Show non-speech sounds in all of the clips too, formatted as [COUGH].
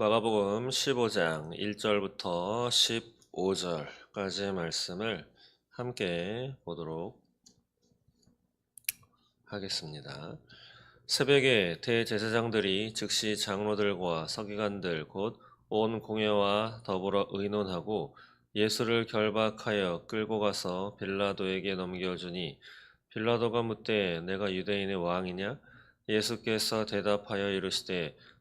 마가복음 15장 1절부터 15절까지의 말씀을 함께 보도록 하겠습니다. 새벽에 대제사장들이 즉시 장로들과 서기관들 곧 온 공회와 더불어 의논하고 예수를 결박하여 끌고 가서 빌라도에게 넘겨주니 빌라도가 묻되 내가 유대인의 왕이냐 예수께서 대답하여 이르시되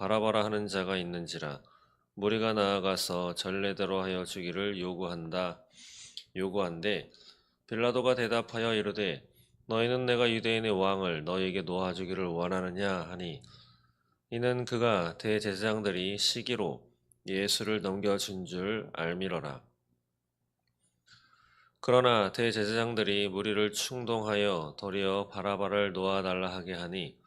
바라바라 하는 자가 있는지라 무리가 나아가서 전례대로 하여 주기를 요구한다. 요구한데 빌라도가 대답하여 이르되 너희는 내가 유대인의 왕을 너희에게 놓아 주기를 원하느냐? 하니 이는 그가 대제사장들이 시기로 예수를 넘겨준 줄 알미러라. 그러나 대제사장들이 무리를 충동하여 도리어 바라바를 놓아달라 하게 하니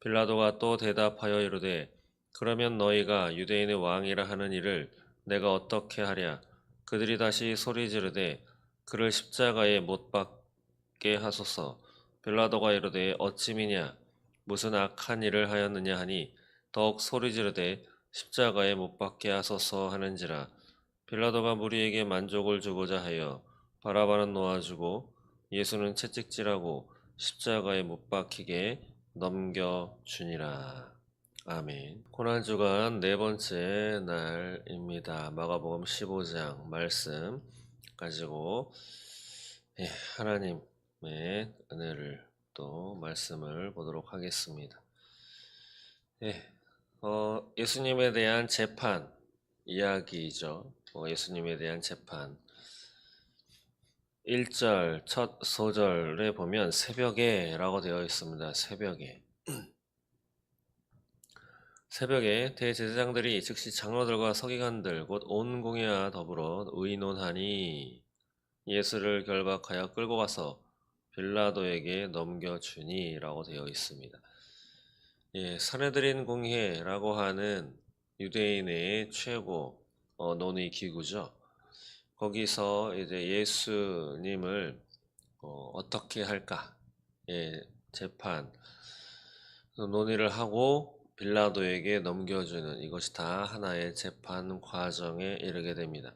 빌라도가 또 대답하여 이르되 그러면 너희가 유대인의 왕이라 하는 이를 내가 어떻게 하랴? 그들이 다시 소리 지르되 그를 십자가에 못 박게 하소서. 빌라도가 이르되 어찌미냐? 무슨 악한 일을 하였느냐 하니 더욱 소리 지르되 십자가에 못 박게 하소서 하는지라. 빌라도가 무리에게 만족을 주고자 하여 바라바는 놓아주고 예수는 채찍질하고 십자가에 못 박히게 넘겨 주니라. 아멘. 고난 주간 네 번째 날입니다. 마가복음 15장 말씀 가지고 예, 하나님의 은혜를 또 말씀을 보도록 하겠습니다. 예, 어, 예수님에 대한 재판 이야기죠. 어, 예수님에 대한 재판. 1절 첫 소절에 보면 새벽에 라고 되어 있습니다. 새벽에. [CLEARS THROAT] 새벽에 대제사장들이 즉시 장로들과 서기관들 곧 온 공회와 더불어 의논하니 예수를 결박하여 끌고 가서 빌라도에게 넘겨주니 라고 되어 있습니다. 예, 사내들인 공회라고 하는 유대인의 최고 어, 논의 기구죠. 거기서 이제 예수님을 어, 떻게 할까 예, 재판 논의를 하고 빌라도에게 넘겨주는 이것이 다 하나의 재판 과정에 이르게 됩니다.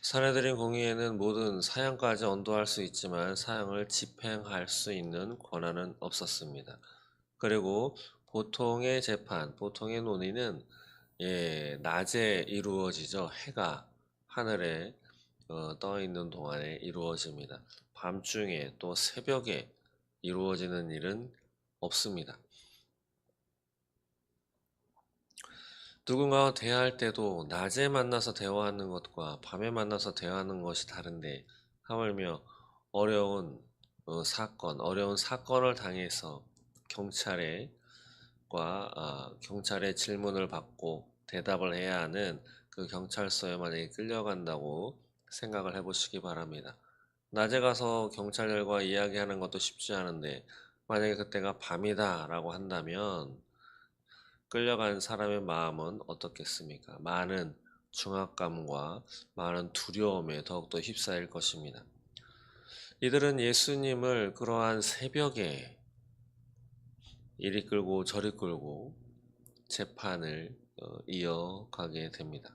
사내들인 공의에는 모든 사형까지 언도할 수 있지만 사형을 집행할 수 있는 권한은 없었습니다. 그리고 보통의 재판, 보통의 논의는 예, 낮에 이루어지죠. 해가 하늘에 어, 떠 있는 동안에 이루어집니다. 밤중에 또 새벽에 이루어지는 일은 없습니다. 누군가와 대화할 때도 낮에 만나서 대화하는 것과 밤에 만나서 대화하는 것이 다른데 하물며 어려운 어, 사건, 어려운 사건을 당해서 경찰에 과 아, 경찰의 질문을 받고 대답을 해야 하는 그 경찰서에 만약에 끌려간다고 생각을 해보시기 바랍니다. 낮에 가서 경찰들과 이야기하는 것도 쉽지 않은데 만약에 그때가 밤이다 라고 한다면 끌려간 사람의 마음은 어떻겠습니까? 많은 중압감과 많은 두려움에 더욱더 휩싸일 것입니다. 이들은 예수님을 그러한 새벽에 이리 끌고 저리 끌고 재판을 어, 이어가게 됩니다.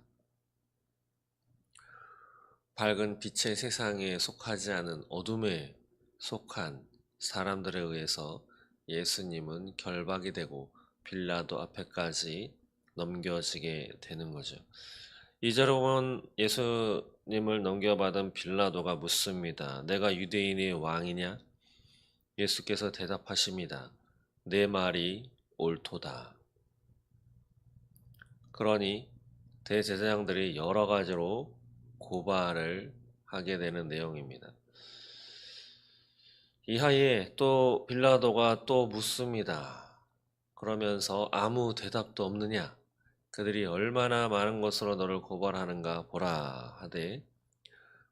밝은 빛의 세상에 속하지 않은 어둠에 속한 사람들에 의해서 예수님은 결박이 되고 빌라도 앞에까지 넘겨지게 되는 거죠. 보면 예수님을 넘겨받은 빌라도가 묻습니다. 내가 유대인의 왕이냐? 예수께서 대답하십니다. 내 말이 옳도다. 그러니 대제사장들이 여러 가지로 고발을 하게 되는 내용입니다. 이하에 또 빌라도가 또 묻습니다. 그러면서 아무 대답도 없느냐? 그들이 얼마나 많은 것으로 너를 고발하는가 보라 하되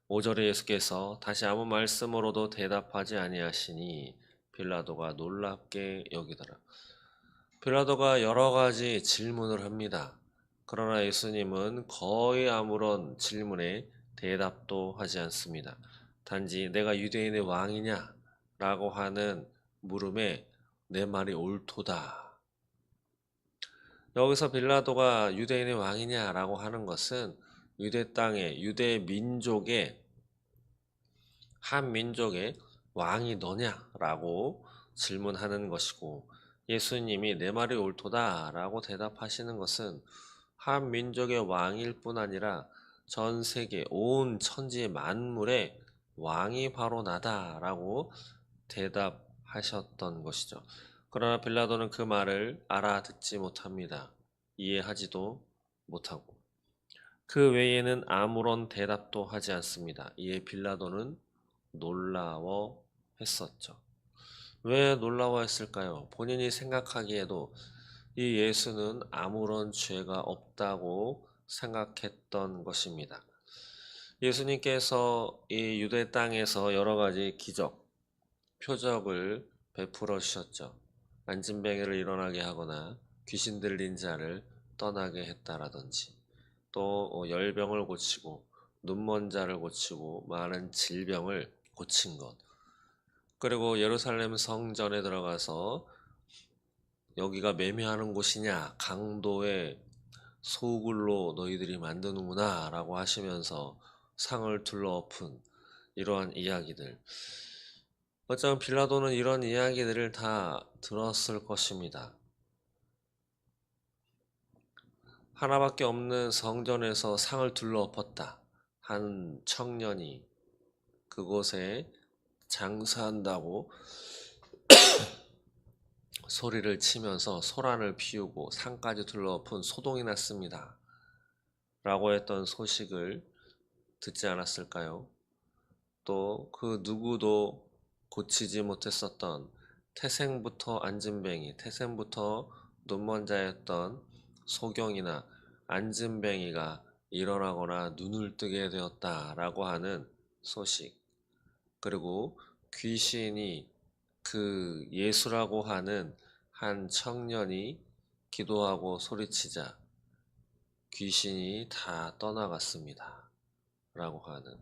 5절에 예수께서 다시 아무 말씀으로도 대답하지 아니하시니 빌라도가 놀랍게 여기더라. 빌라도가 여러 가지 질문을 합니다. 그러나 예수님은 거의 아무런 질문에 대답도 하지 않습니다. 단지 내가 유대인의 왕이냐? 라고 하는 물음에 내 말이 옳도다. 여기서 빌라도가 유대인의 왕이냐라고 하는 것은 유대 땅의 유대 민족의 한 민족의 왕이 너냐라고 질문하는 것이고 예수님이 내 말이 옳도다라고 대답하시는 것은 한 민족의 왕일 뿐 아니라 전 세계 온 천지 만물의 왕이 바로 나다라고 대답하셨던 것이죠. 그러나 빌라도는 그 말을 알아듣지 못합니다. 이해하지도 못하고 그 외에는 아무런 대답도 하지 않습니다. 이에 빌라도는 놀라워 했었죠. 왜 놀라워 했을까요? 본인이 생각하기에도 이 예수는 아무런 죄가 없다고 생각했던 것입니다. 예수님께서 이 유대 땅에서 여러 가지 기적, 표적을 베풀어 주셨죠. 안진뱅이를 일어나게 하거나 귀신 들린 자를 떠나게 했다라든지 또 어, 열병을 고치고 눈먼 자를 고치고 많은 질병을 고친 것. 그리고 예루살렘 성전에 들어가서 여기가 매매하는 곳이냐 강도의 소굴로 너희들이 만드는구나 라고 하시면서 상을 둘러엎은 이러한 이야기들 어쩌면 빌라도는 이런 이야기들을 다 들었을 것입니다. 하나밖에 없는 성전에서 상을 둘러엎었다. 한 청년이 그곳에 장사한다고 [COUGHS] 소리를 치면서 소란을 피우고 상까지 둘러엎은 소동이 났습니다. 라고 했던 소식을 듣지 않았을까요? 또 그 누구도 고치지 못했었던 태생부터 안진뱅이, 태생부터 눈먼 자였던 소경이나 안진뱅이가 일어나거나 눈을 뜨게 되었다라고 하는 소식. 그리고 귀신이 그 예수라고 하는 한 청년이 기도하고 소리치자 귀신이 다 떠나갔습니다. 라고 하는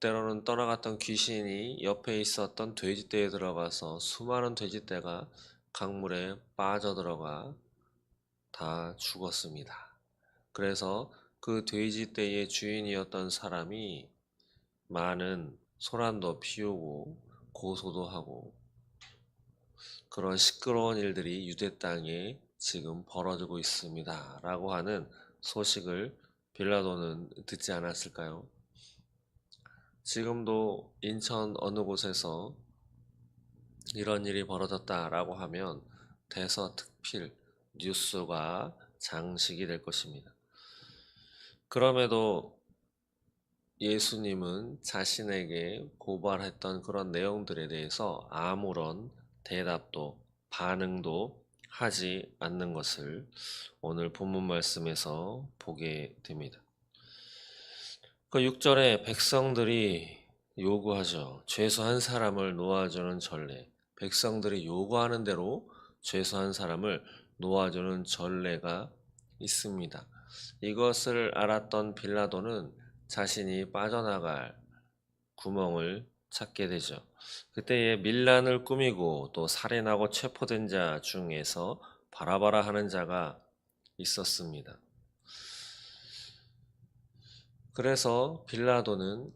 때로는 떠나갔던 귀신이 옆에 있었던 돼지떼에 들어가서 수많은 돼지떼가 강물에 빠져들어가 다 죽었습니다. 그래서 그 돼지떼의 주인이었던 사람이 많은 소란도 피우고 고소도 하고 그런 시끄러운 일들이 유대 땅에 지금 벌어지고 있습니다. 라고 하는 소식을 빌라도는 듣지 않았을까요? 지금도 인천 어느 곳에서 이런 일이 벌어졌다라고 하면 대서특필 뉴스가 장식이 될 것입니다. 그럼에도 예수님은 자신에게 고발했던 그런 내용들에 대해서 아무런 대답도 반응도 하지 않는 것을 오늘 본문 말씀에서 보게 됩니다. 그 6절에 백성들이 요구하죠. 죄수 한 사람을 놓아주는 전례. 백성들이 요구하는 대로 죄수 한 사람을 놓아주는 전례가 있습니다. 이것을 알았던 빌라도는 자신이 빠져나갈 구멍을 찾게 되죠. 그때에 밀란을 꾸미고 또 살인하고 체포된 자 중에서 바라바라 하는 자가 있었습니다. 그래서 빌라도는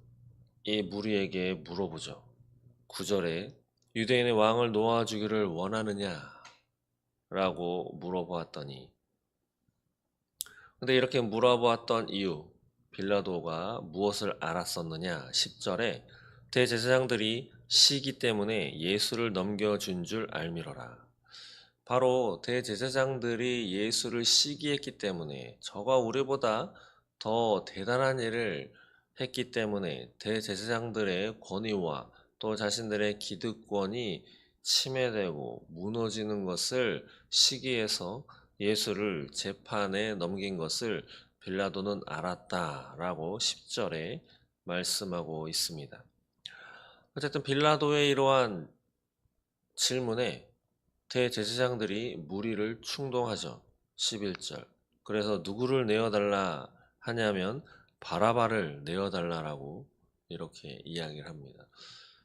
이 무리에게 물어보죠. 9절에 유대인의 왕을 놓아주기를 원하느냐? 라고 물어보았더니 근데 이렇게 물어보았던 이유 빌라도가 무엇을 알았었느냐? 10절에 대제사장들이 시기 때문에 예수를 넘겨준 줄 알미러라. 바로 대제사장들이 예수를 시기했기 때문에 저가 우리보다 더 대단한 일을 했기 때문에 대제사장들의 권위와 또 자신들의 기득권이 침해되고 무너지는 것을 시기해서 예수를 재판에 넘긴 것을 빌라도는 알았다라고 10절에 말씀하고 있습니다. 어쨌든 빌라도의 이러한 질문에 대제사장들이 무리를 충동하죠. 11절. 그래서 누구를 내어달라 하냐면 바라바를 내어달라라고 이렇게 이야기를 합니다.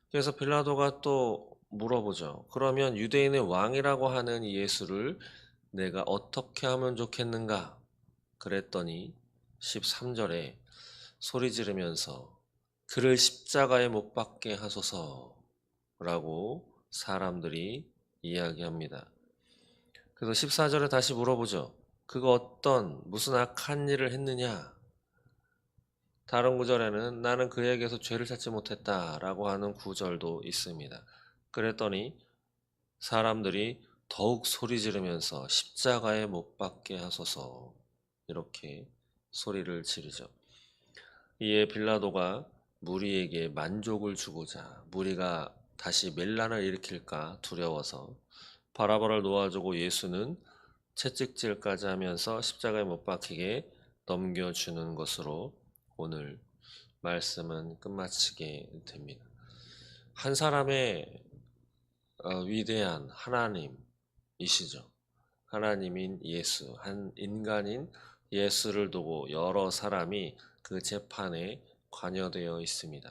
그래서 빌라도가 또 물어보죠. 그러면 유대인의 왕이라고 하는 이 예수를 내가 어떻게 하면 좋겠는가? 그랬더니 13절에 소리 지르면서 그를 십자가에 못 박게 하소서라고 사람들이 이야기합니다. 그래서 14절에 다시 물어보죠. 그가 어떤 무슨 악한 일을 했느냐? 다른 구절에는 나는 그에게서 죄를 찾지 못했다라고 하는 구절도 있습니다. 그랬더니 사람들이 더욱 소리 지르면서 십자가에 못 박게 하소서 이렇게 소리를 지르죠. 이에 빌라도가 무리에게 만족을 주고자 무리가 다시 멜란을 일으킬까 두려워서 바라바를 놓아주고 예수는 채찍질까지 하면서 십자가에 못 박히게 넘겨주는 것으로 오늘 말씀은 끝마치게 됩니다. 한 사람의 어, 위대한 하나님이시죠. 하나님인 예수, 한 인간인 예수를 두고 여러 사람이 그 재판에 관여되어 있습니다.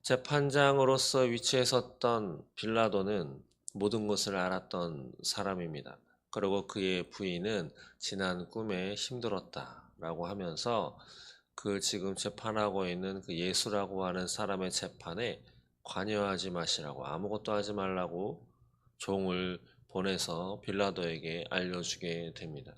재판장으로서 위치에 섰던 빌라도는 모든 것을 알았던 사람입니다. 그리고 그의 부인은 지난 꿈에 힘들었다 라고 하면서 그 지금 재판하고 있는 그 예수라고 하는 사람의 재판에 관여하지 마시라고 아무것도 하지 말라고 종을 보내서 빌라도에게 알려주게 됩니다.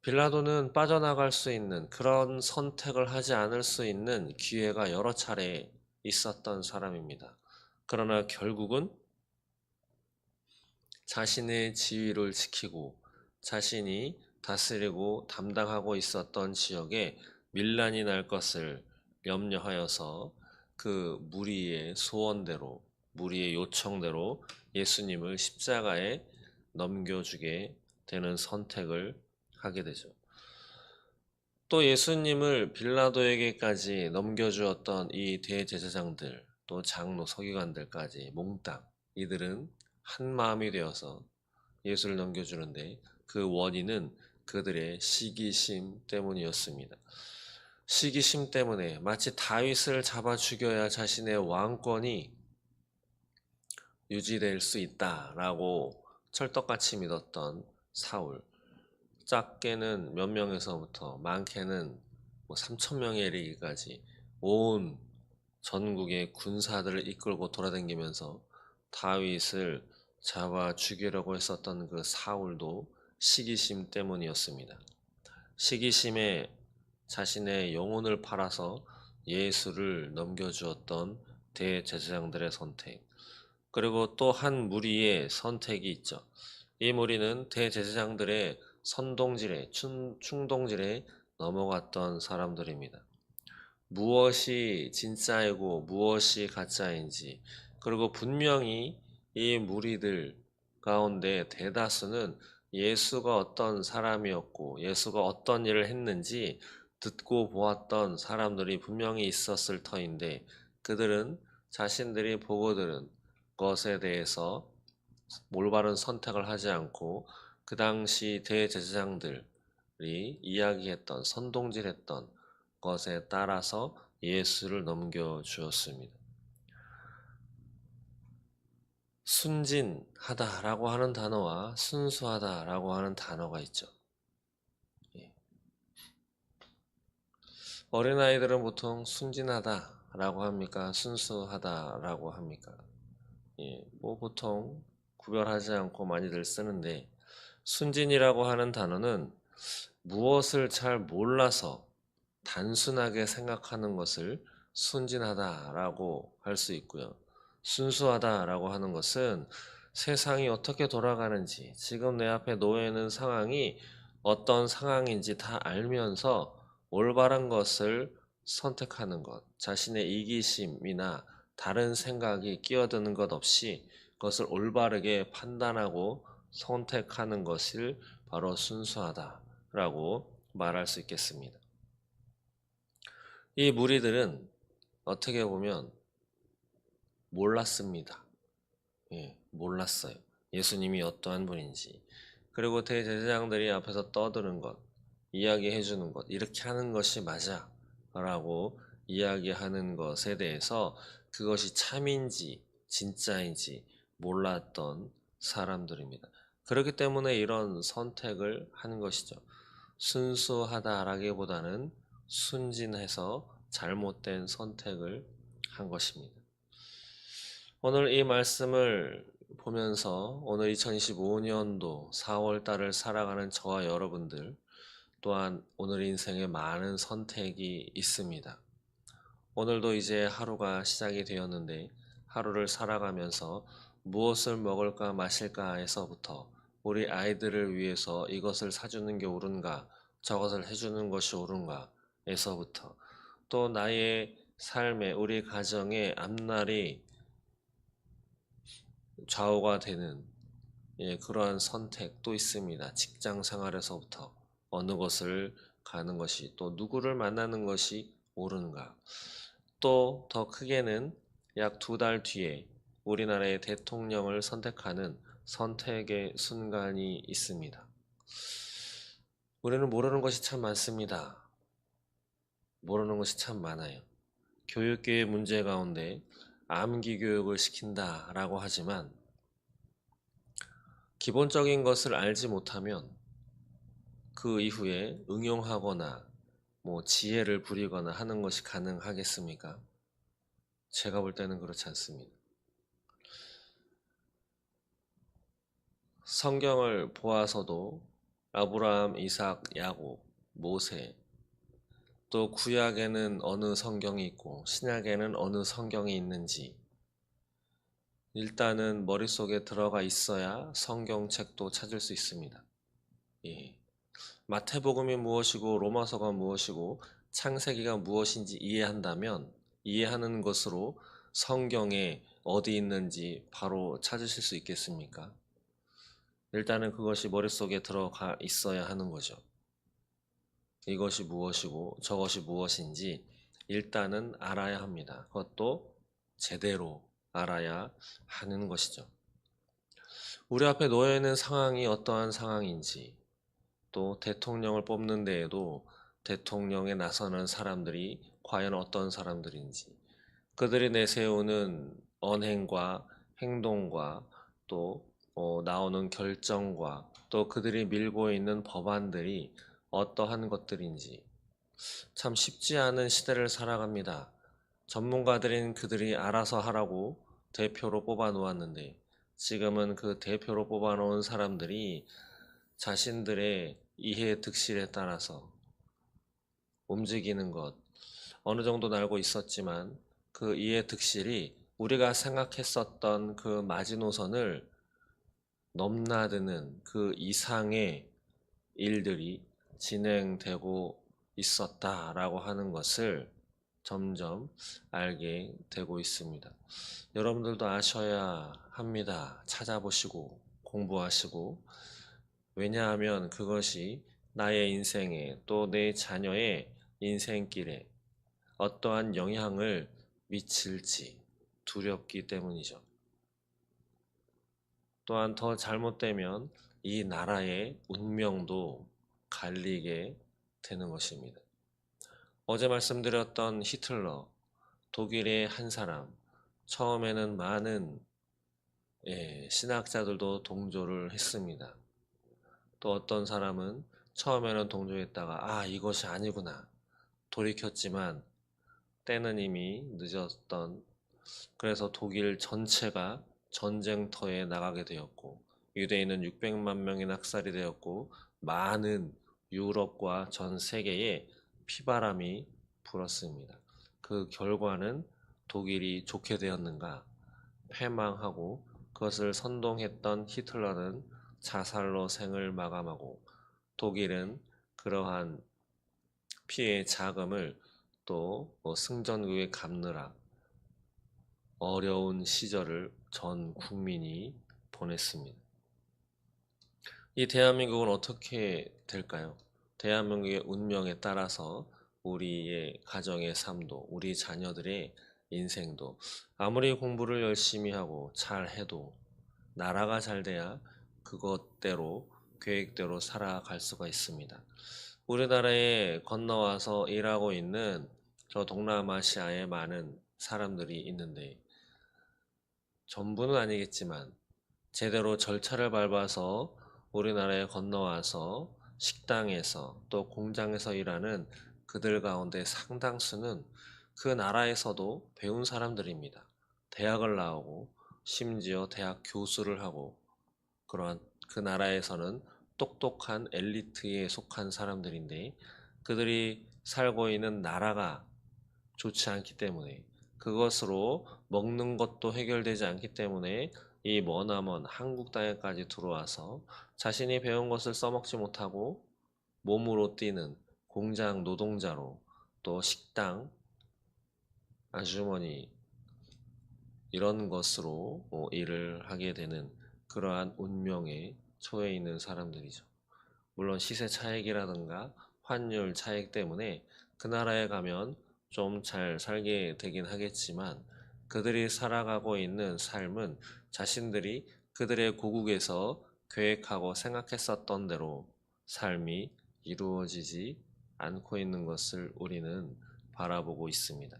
빌라도는 빠져나갈 수 있는 그런 선택을 하지 않을 수 있는 기회가 여러 차례 있었던 사람입니다. 그러나 결국은 자신의 지위를 지키고 자신이 다스리고 담당하고 있었던 지역에 밀란이 날 것을 염려하여서 그 무리의 소원대로 무리의 요청대로 예수님을 십자가에 넘겨주게 되는 선택을 하게 되죠. 또 예수님을 빌라도에게까지 넘겨주었던 이 대제사장들 또 장로 서기관들까지 몽땅 이들은 한 마음이 되어서 예수를 넘겨주는데 그 원인은 그들의 시기심 때문이었습니다. 시기심 때문에 마치 다윗을 잡아 죽여야 자신의 왕권이 유지될 수 있다라고 철떡같이 믿었던 사울. 작게는 몇 명에서부터 많게는 뭐 3천 명에 이르기까지 온 전국의 군사들을 이끌고 돌아다니면서 다윗을 잡아 죽이려고 했었던 그 사울도 시기심 때문이었습니다. 시기심에 자신의 영혼을 팔아서 예수를 넘겨주었던 대제사장들의 선택. 그리고 또 한 무리의 선택이 있죠. 이 무리는 대제사장들의 선동질에, 충동질에 넘어갔던 사람들입니다. 무엇이 진짜이고 무엇이 가짜인지, 그리고 분명히 이 무리들 가운데 대다수는 예수가 어떤 사람이었고, 예수가 어떤 일을 했는지 듣고 보았던 사람들이 분명히 있었을 터인데, 그들은 자신들이 보고 들은 것에 대해서 올바른 선택을 하지 않고 그 당시 대제사장들이 이야기했던 선동질했던 것에 따라서 예수를 넘겨 주었습니다. 순진하다라고 하는 단어와 순수하다라고 하는 단어가 있죠. 예. 어린아이들은 보통 순진하다라고 합니까? 순수하다라고 합니까? 예, 뭐 보통 구별하지 않고 많이들 쓰는데 순진이라고 하는 단어는 무엇을 잘 몰라서 단순하게 생각하는 것을 순진하다라고 할 수 있고요. 순수하다라고 하는 것은 세상이 어떻게 돌아가는지, 지금 내 앞에 놓여 있는 상황이 어떤 상황인지 다 알면서 올바른 것을 선택하는 것, 자신의 이기심이나 다른 생각이 끼어드는 것 없이 그것을 올바르게 판단하고 선택하는 것을 바로 순수하다라고 말할 수 있겠습니다. 이 무리들은 어떻게 보면 몰랐습니다. 예, 몰랐어요. 예수님이 어떠한 분인지. 그리고 대제사장들이 앞에서 떠드는 것, 이야기해 주는 것, 이렇게 하는 것이 맞아. 라고 이야기하는 것에 대해서 그것이 참인지 진짜인지 몰랐던 사람들입니다. 그렇기 때문에 이런 선택을 하는 것이죠. 순수하다라기보다는 순진해서 잘못된 선택을 한 것입니다. 오늘 이 말씀을 보면서 오늘 2025년도 4월 달을 살아가는 저와 여러분들 또한 오늘 인생에 많은 선택이 있습니다. 오늘도 이제 하루가 시작이 되었는데 하루를 살아가면서 무엇을 먹을까 마실까에서부터 우리 아이들을 위해서 이것을 사주는 게 옳은가 저것을 해주는 것이 옳은가 에서부터 또 나의 삶에 우리 가정의 앞날이 좌우가 되는 예, 그러한 선택도 있습니다. 직장 생활에서부터 어느 곳을 가는 것이 또 누구를 만나는 것이 옳은가. 또 더 크게는 약 두 달 뒤에 우리나라의 대통령을 선택하는 선택의 순간이 있습니다. 우리는 모르는 것이 참 많습니다. 모르는 것이 참 많아요. 교육계의 문제 가운데 암기 교육을 시킨다라고 하지만 기본적인 것을 알지 못하면 그 이후에 응용하거나 뭐 지혜를 부리거나 하는 것이 가능하겠습니까? 제가 볼 때는 그렇지 않습니다. 성경을 보아서도 아브라함, 이삭, 야곱, 모세 또 구약에는 어느 성경이 있고 신약에는 어느 성경이 있는지 일단은 머릿속에 들어가 있어야 성경책도 찾을 수 있습니다. 예. 마태복음이 무엇이고 로마서가 무엇이고 창세기가 무엇인지 이해한다면 이해하는 것으로 성경에 어디 있는지 바로 찾으실 수 있겠습니까? 일단은 그것이 머릿속에 들어가 있어야 하는 거죠. 이것이 무엇이고 저것이 무엇인지 일단은 알아야 합니다. 그것도 제대로 알아야 하는 것이죠. 우리 앞에 놓여 있는 상황이 어떠한 상황인지 또 대통령을 뽑는 데에도 대통령에 나서는 사람들이 과연 어떤 사람들인지 그들이 내세우는 언행과 행동과 또 어, 나오는 결정과 또 그들이 밀고 있는 법안들이 어떠한 것들인지 참 쉽지 않은 시대를 살아갑니다. 전문가들인 그들이 알아서 하라고 대표로 뽑아 놓았는데 지금은 그 대표로 뽑아 놓은 사람들이 자신들의 이해 득실에 따라서 움직이는 것 어느 정도 알고 있었지만 그 이해 득실이 우리가 생각했었던 그 마지노선을 넘나드는 그 이상의 일들이 진행되고 있었다라고 하는 것을 점점 알게 되고 있습니다. 여러분들도 아셔야 합니다. 찾아보시고 공부하시고 왜냐하면 그것이 나의 인생에 또 내 자녀의 인생길에 어떠한 영향을 미칠지 두렵기 때문이죠. 또한 더 잘못되면 이 나라의 운명도 갈리게 되는 것입니다. 어제 말씀드렸던 히틀러, 독일의 한 사람, 처음에는 많은 예, 신학자들도 동조를 했습니다. 또 어떤 사람은 처음에는 동조했다가 아 이것이 아니구나 돌이켰지만 때는 이미 늦었던 그래서 독일 전체가 전쟁터에 나가게 되었고 유대인은 600만 명이 낙살이 되었고 많은 유럽과 전 세계에 피바람이 불었습니다. 그 결과는 독일이 좋게 되었는가? 패망하고 그것을 선동했던 히틀러는 자살로 생을 마감하고 독일은 그러한 피해 자금을 또뭐 승전국에 갚느라 어려운 시절을 전 국민이 보냈습니다. 이 대한민국은 어떻게 될까요? 대한민국의 운명에 따라서 우리의 가정의 삶도, 우리 자녀들의 인생도 아무리 공부를 열심히 하고 잘 해도 나라가 잘 돼야 그것대로 계획대로 살아갈 수가 있습니다. 우리나라에 건너와서 일하고 있는 저 동남아시아에 많은 사람들이 있는데 전부는 아니겠지만 제대로 절차를 밟아서 우리나라에 건너와서 식당에서 또 공장에서 일하는 그들 가운데 상당수는 그 나라에서도 배운 사람들입니다. 대학을 나오고 심지어 대학 교수를 하고 그러한 그 나라에서는 똑똑한 엘리트에 속한 사람들인데 그들이 살고 있는 나라가 좋지 않기 때문에 그것으로 먹는 것도 해결되지 않기 때문에 이 머나먼 한국 땅에까지 들어와서 자신이 배운 것을 써먹지 못하고 몸으로 뛰는 공장 노동자로 또 식당 아주머니 이런 것으로 어, 일을 하게 되는 그러한 운명에 처해 있는 사람들이죠. 물론 시세 차익이라든가 환율 차익 때문에 그 나라에 가면 좀 잘 살게 되긴 하겠지만 그들이 살아가고 있는 삶은 자신들이 그들의 고국에서 계획하고 생각했었던 대로 삶이 이루어지지 않고 있는 것을 우리는 바라보고 있습니다.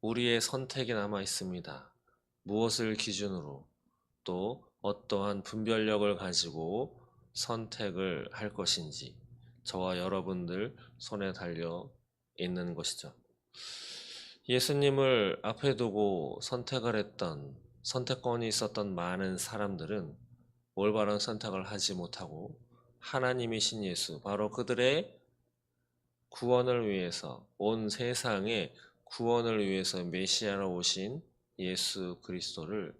우리의 선택이 남아 있습니다. 무엇을 기준으로 또 어떠한 분별력을 가지고 선택을 할 것인지 저와 여러분들 손에 달려 있는 것이죠. 예수님을 앞에 두고 선택을 했던 선택권이 있었던 많은 사람들은 올바른 선택을 하지 못하고 하나님이신 예수, 바로 그들의 구원을 위해서 온 세상의 구원을 위해서 메시아로 오신 예수 그리스도를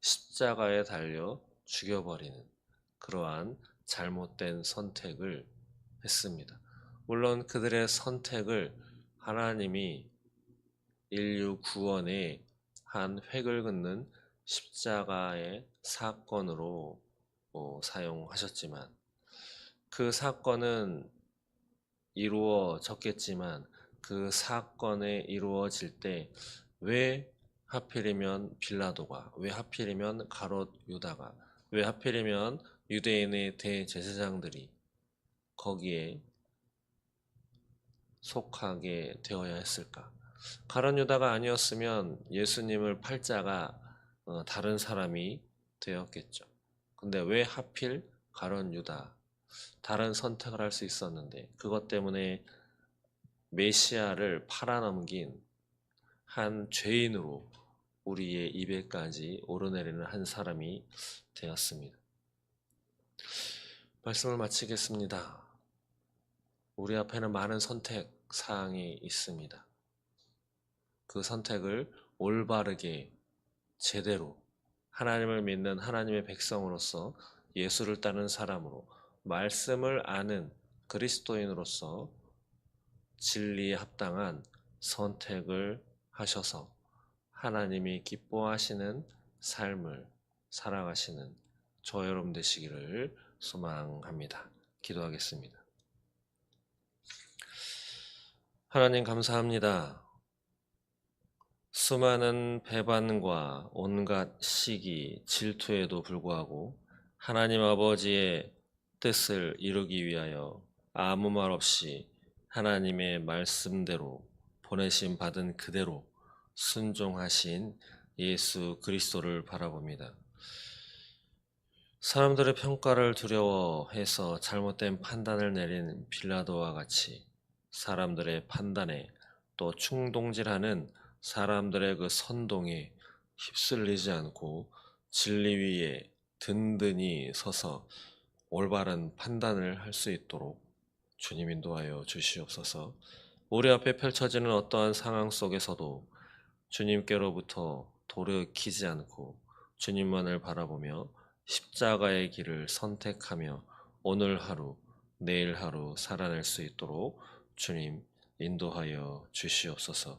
십자가에 달려 죽여버리는 그러한 잘못된 선택을 했습니다. 물론 그들의 선택을 하나님이 인류 구원의 한 획을 긋는 십자가의 사건으로 어, 사용하셨지만 그 사건은 이루어졌겠지만 그 사건에 이루어질 때 왜 하필이면 빌라도가 왜 하필이면 가롯 유다가 왜 하필이면 유대인의 대제사장들이 거기에 속하게 되어야 했을까? 가론 유다가 아니었으면 예수님을 팔자가 어, 다른 사람이 되었겠죠. 근데 왜 하필 가론 유다? 다른 선택을 할 수 있었는데 그것 때문에 메시아를 팔아넘긴 한 죄인으로 우리의 입에까지 오르내리는 한 사람이 되었습니다. 말씀을 마치겠습니다. 우리 앞에는 많은 선택 사항이 있습니다. 그 선택을 올바르게 제대로 하나님을 믿는 하나님의 백성으로서 예수를 따르는 사람으로 말씀을 아는 그리스도인으로서 진리에 합당한 선택을 하셔서 하나님이 기뻐하시는 삶을 살아가시는 저 여러분 되시기를 소망합니다. 기도하겠습니다. 하나님 감사합니다. 수많은 배반과 온갖 시기, 질투에도 불구하고 하나님 아버지의 뜻을 이루기 위하여 아무 말 없이 하나님의 말씀대로 보내심 받은 그대로 순종하신 예수 그리스도를 바라봅니다. 사람들의 평가를 두려워해서 잘못된 판단을 내린 빌라도와 같이 사람들의 판단에 또 충동질하는 사람들의 그 선동에 휩쓸리지 않고 진리 위에 든든히 서서 올바른 판단을 할 수 있도록 주님 인도하여 주시옵소서. 우리 앞에 펼쳐지는 어떠한 상황 속에서도 주님께로부터 돌이키지 않고 주님만을 바라보며 십자가의 길을 선택하며 오늘 하루, 내일 하루 살아낼 수 있도록 주님 인도하여 주시옵소서.